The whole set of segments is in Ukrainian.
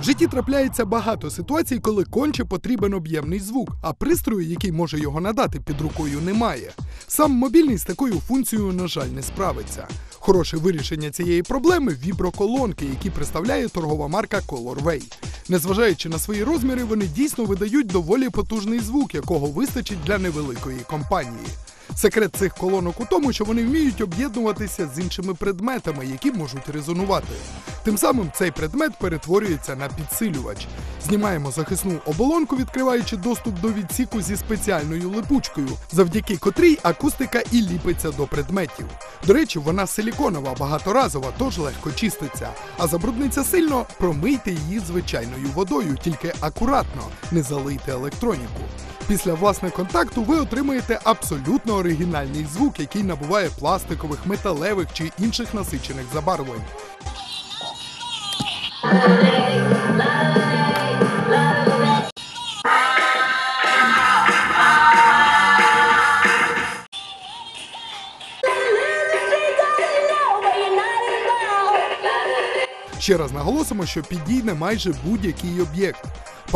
В житті трапляється багато ситуацій, коли конче потрібен об'ємний звук, а пристрою, який може його надати, під рукою немає. Сам мобільний з такою функцією, на жаль, не справиться. Хороше вирішення цієї проблеми віброколонки, які представляє торгова марка Colorway. Незважаючи на свої розміри, вони дійсно видають доволі потужний звук, якого вистачить для невеликої компанії. Секрет цих колонок у тому, що вони вміють об'єднуватися з іншими предметами, які можуть резонувати. Тим самим цей предмет перетворюється на підсилювач. Знімаємо захисну оболонку, відкриваючи доступ до відсіку зі спеціальною липучкою, завдяки котрій акустика і ліпиться до предметів. До речі, вона силіконова, багаторазова, тож легко чиститься. А забрудниться сильно, промийте її звичайною водою, тільки акуратно, не залийте електроніку. Після власне контакту ви отримаєте абсолютно оригінальний звук, який набуває пластикових, металевих чи інших насичених забарвлень. Ще раз наголосимо, що підійде майже будь-який об'єкт.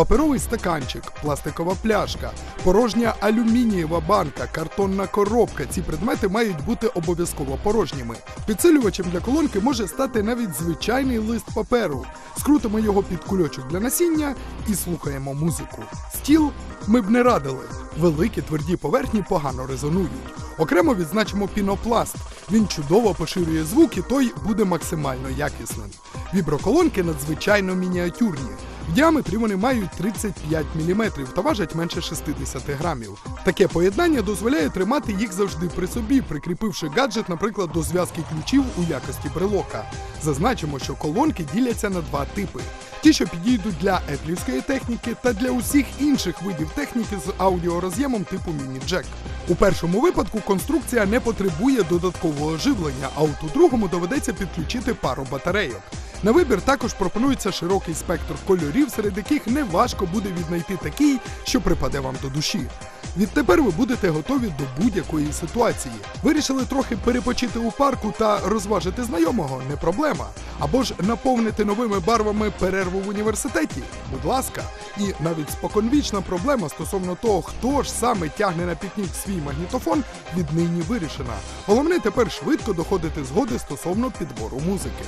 Паперовий стаканчик, пластикова пляшка, порожня алюмінієва банка, картонна коробка. Ці предмети мають бути обов'язково порожніми. Підсилювачем для колонки може стати навіть звичайний лист паперу. Скрутимо його під кульочок для насіння і слухаємо музику. Стіл ми б не радили. Великі тверді поверхні погано резонують. Окремо відзначимо пінопласт. Він чудово поширює звук і той буде максимально якісним. Віброколонки надзвичайно мініатюрні. В діаметрі вони мають 35 мм та важать менше 60 грамів. Таке поєднання дозволяє тримати їх завжди при собі, прикріпивши гаджет, наприклад, до зв'язки ключів у якості брелока. Зазначимо, що колонки діляться на два типи: ті, що підійдуть для еплівської техніки, та для усіх інших видів техніки з аудіороз'ємом типу міні-джек. У першому випадку конструкція не потребує додаткового живлення, а от у другому доведеться підключити пару батарейок. На вибір також пропонується широкий спектр кольорів, серед яких не важко буде віднайти такий, що припаде вам до душі. Відтепер ви будете готові до будь-якої ситуації. Вирішили трохи перепочити у парку та розважити знайомого не проблема. Або ж наповнити новими барвами перерву в університеті. Будь ласка, і навіть споконвічна проблема стосовно того, хто ж саме тягне на пікнік свій магнітофон, віднині вирішена. Головне тепер швидко доходити згоди стосовно підбору музики.